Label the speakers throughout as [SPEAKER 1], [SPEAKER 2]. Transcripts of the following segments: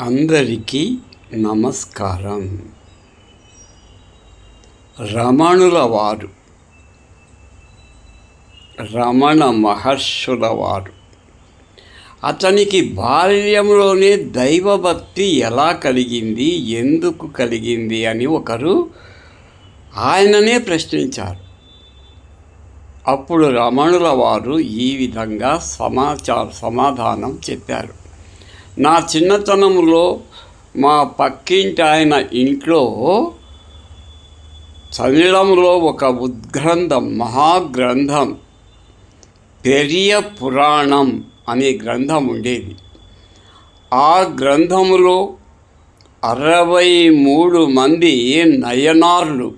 [SPEAKER 1] అందరికీ నమస్కారం. రమణుల వారు రమణ మహర్షుల వారు అతనికి బాల్యంలోనే దైవభక్తి ఎలా కలిగింది ఎందుకు కలిగింది అని ఒకరు ఆయననే ప్రశ్నించారు. అప్పుడు రమణుల వారు ఈ విధంగా సమాచార సమాధానం చెప్పారు. నా చిన్నతనంలో మా పక్కింటి ఆయన ఇంట్లో తమిళంలో ఒక ఉద్గ్రంథం మహాగ్రంథం పెరియ పురాణం అనే గ్రంథం ఉండేది. ఆ గ్రంథములో అరవై మూడు మంది నయనార్లు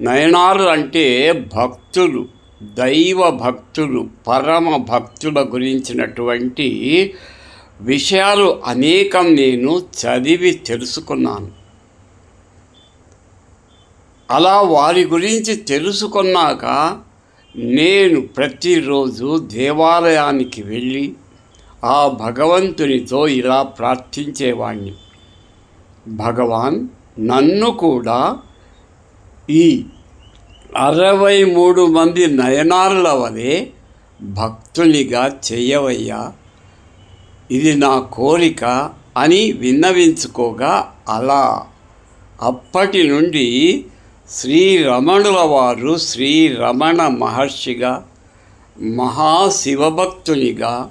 [SPEAKER 1] నయనార్లు అంటే భక్తులు దైవ భక్తులు పరమ భక్తుల గురించినటువంటి విషయాలు అనేకం నేను చదివి తెలుసుకున్నాను. అలా వారి గురించి తెలుసుకున్నాక నేను ప్రతిరోజు దేవాలయానికి వెళ్ళి ఆ భగవంతునితో ఇలా ప్రార్థించేవాణ్ణి. భగవాన్ నన్ను కూడా ఈ అరవై మూడు మంది నయనారుల వలె భక్తునిగా చేయవయ్యా. ఇది నా కోరిక అని విన్నవించుకోగా అలా. అప్పటి నుండి శ్రీరమణుల వారు శ్రీరమణ మహర్షిగా మహాశివభక్తునిగా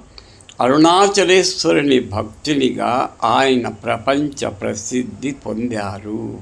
[SPEAKER 1] అరుణాచలేశ్వరుని భక్తునిగా ఆయన ప్రపంచ ప్రసిద్ధి పొందారు.